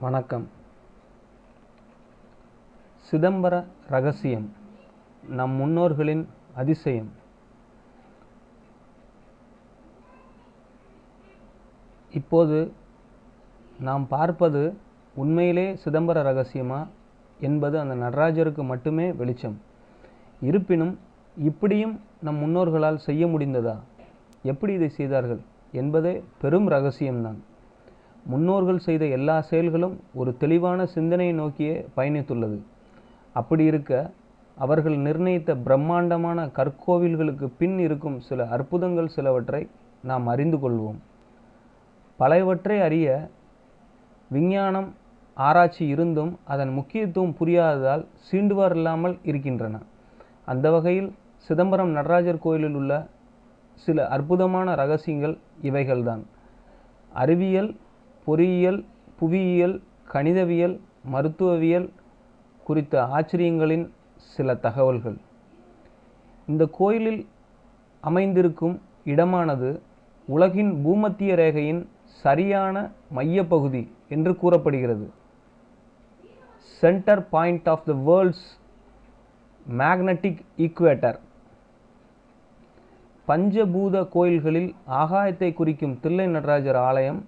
வணக்கம். சிதம்பர ரகசியம் நம் முன்னோர்களின் அதிசயம். இப்போது நாம் பார்ப்பது உண்மையிலே சிதம்பர ரகசியமா என்பது அந்த நடராஜருக்கு மட்டுமே வெளிச்சம். இருப்பினும் இப்படியும் நம் முன்னோர்களால் செய்ய முடிந்ததா? எப்படி இதை செய்தார்கள்? என்பதே பெரும் ரகசியம்தான். முன்னோர்கள் செய்த எல்லா செயல்களும் ஒரு தெளிவான சிந்தனையை நோக்கியே பயணித்துள்ளது. அப்படி இருக்க அவர்கள் நிர்ணயித்த பிரம்மாண்டமான கற்கோவில்களுக்கு பின் இருக்கும் சில அற்புதங்கள் சிலவற்றை நாம் அறிந்து கொள்வோம். பலவற்றை அறிய விஞ்ஞானம் ஆராய்ச்சி இருந்தும் அதன் முக்கியத்துவம் புரியாததால் சீண்டுவார் இல்லாமல் இருக்கின்றன. அந்த வகையில் சிதம்பரம் நடராஜர் கோயிலில் உள்ள சில அற்புதமான ரகசியங்கள் இவைகள்தான். அறிவியல் பொறியியல் புவியியல் கணிதவியல் மருத்துவவியல் குறித்த ஆச்சரியங்களின் சில தகவல்கள். இந்த கோயிலில் அமைந்திருக்கும் இடமானது உலகின் பூமத்திய ரேகையின் சரியான மையப்பகுதி என்று கூறப்படுகிறது. Centre point of the world's magnetic equator பஞ்சபூத கோயில்களில் ஆகாயத்தை குறிக்கும் தில்லை நடராஜர் ஆலயம்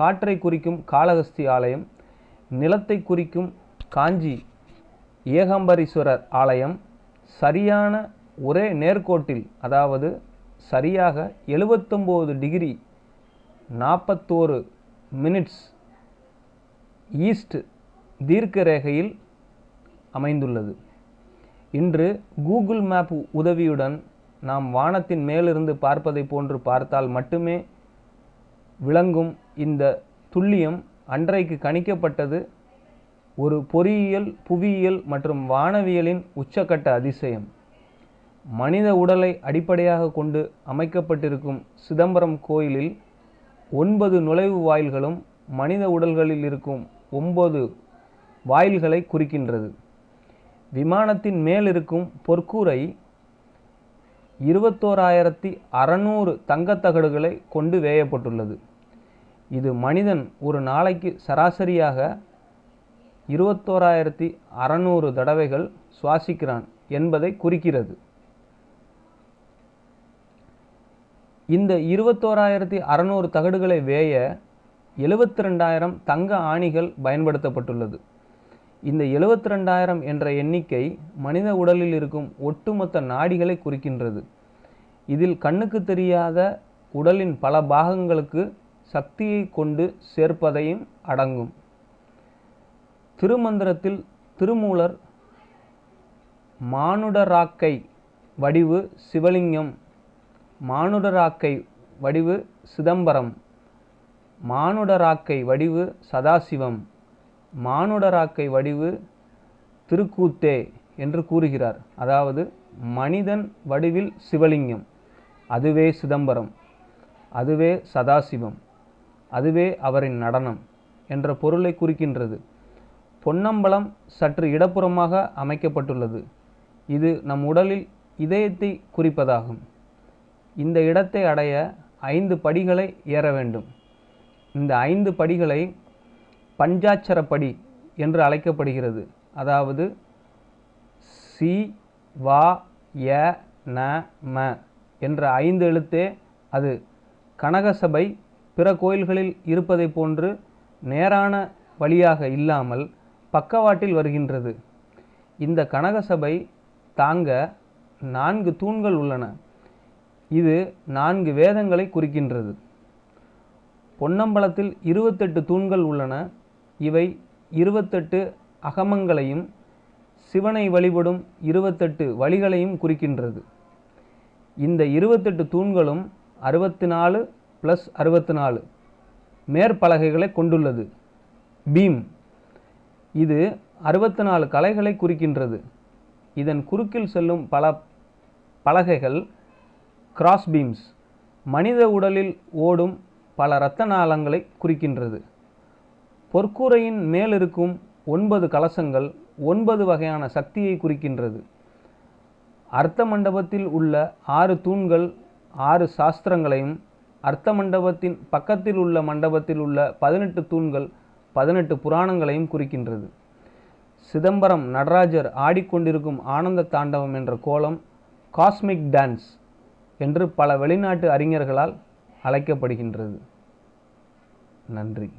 காற்றை குறிக்கும் காளகஸ்தி ஆலயம் நிலத்தை குறிக்கும் காஞ்சி ஏகாம்பரீஸ்வரர் ஆலயம் சரியான ஒரே நேர்கோட்டில் அதாவது சரியாக எழுபத்தொம்போது டிகிரி நாற்பத்தோரு மினிட்ஸ் ஈஸ்ட் தீர்க்க ரேகையில் அமைந்துள்ளது. இன்று கூகுள் மேப் உதவியுடன் நாம் வானத்தின் மேலிருந்து பார்ப்பதை போன்று பார்த்தால் மட்டுமே விளங்கும் இந்த துல்லியம் அன்றைக்கு கணிக்கப்பட்டது ஒரு பொறியியல் புவியியல் மற்றும் வானவியலின் உச்சக்கட்ட அதிசயம். மனித உடலை அடிப்படையாக கொண்டு அமைக்கப்பட்டிருக்கும் சிதம்பரம் கோயிலில் ஒன்பது நுழைவு வாயில்களும் மனித உடல்களில் இருக்கும் ஒன்பது வாயில்களை குறிக்கின்றது. விமானத்தின் மேலிருக்கும் பொற்கூரை இருபத்தோராயிரத்தி அறநூறு தங்கத்தகடுகளை கொண்டு வேயப்பட்டுள்ளது. இது மனிதன் ஒரு நாளைக்கு சராசரியாக இருபத்தோராயிரத்தி அறநூறு தடவைகள் சுவாசிக்கிறான் என்பதை குறிக்கிறது. இந்த இருபத்தோராயிரத்தி அறநூறு தகடுகளை வேய எழுபத்தி ரெண்டாயிரம் தங்க ஆணிகள் பயன்படுத்தப்பட்டுள்ளது. இந்த எழுபத்தி ரெண்டாயிரம் என்ற எண்ணிக்கை மனித உடலில் இருக்கும் ஒட்டுமொத்த நாடிகளை குறிக்கின்றது. இதில் கண்ணுக்கு தெரியாத உடலின் பல பாகங்களுக்கு சக்தியை கொண்டு சேர்ப்பதையும் அடங்கும். திருமந்திரத்தில் திருமூலர் மானுடராக்கை வடிவு சிவலிங்கம் மானுடராக்கை வடிவு சிதம்பரம் மானுடராக்கை வடிவு சதாசிவம் மானுடராக்கை வடிவு திருக்கூத்தே என்று கூறுகிறார். அதாவது மனிதன் வடிவில் சிவலிங்கம் அதுவே சிதம்பரம் அதுவே சதாசிவம். அதுவே அவரின் நடனம் என்ற பொருளை குறிக்கின்றது. பொன்னம்பலம் சற்று இடப்புறமாக அமைக்கப்பட்டுள்ளது. இது நம் உடலில் இதயத்தை குறிப்பதாகும். இந்த இடத்தை அடைய ஐந்து படிகளை ஏற வேண்டும். இந்த ஐந்து படிகளை பஞ்சாட்சரப்படி என்று அழைக்கப்படுகிறது. அதாவது சி வா ய ந ம என்ற ஐந்து எழுத்தே அது கனகசபை பிற கோயில்களில் இருப்பதை போன்று நேரான வழியாக இல்லாமல் பக்கவாட்டில் வருகின்றது. இந்த கனகசபை தாங்க நான்கு தூண்கள் உள்ளன. இது நான்கு வேதங்களை குறிக்கின்றது. பொன்னம்பலத்தில் இருபத்தெட்டு தூண்கள் உள்ளன. இவை இருபத்தெட்டு அகமங்களையும் சிவனை வழிபடும் இருபத்தெட்டு வழிகளையும் குறிக்கின்றது. இந்த இருபத்தெட்டு தூண்களும் அறுபத்தி நாலு ப்ளஸ் அறுபத்தி நாலு மேற்பலகைகளை கொண்டுள்ளது. பீம். இது அறுபத்தி நாலு கலைகளை குறிக்கின்றது. இதன் குறுக்கில் செல்லும் பல பலகைகள் கிராஸ் பீம்ஸ் மனித உடலில் ஓடும் பல இரத்த நாளங்களை குறிக்கின்றது. பொற்கூரையின் மேலிருக்கும் ஒன்பது கலசங்கள் ஒன்பது வகையான சக்தியை குறிக்கின்றது. அர்த்த மண்டபத்தில் உள்ள ஆறு தூண்கள் ஆறு சாஸ்திரங்களையும் அர்த்த மண்டபத்தின் பக்கத்தில் உள்ள மண்டபத்தில் உள்ள பதினெட்டு தூண்கள் பதினெட்டு புராணங்களையும் குறிக்கின்றது. சிதம்பரம் நடராஜர் ஆடிக்கொண்டிருக்கும் ஆனந்த தாண்டவம் என்ற கோலம் காஸ்மிக் டான்ஸ் என்று பல வெளிநாட்டு அறிஞர்களால் அழைக்கப்படுகின்றது. நன்றி.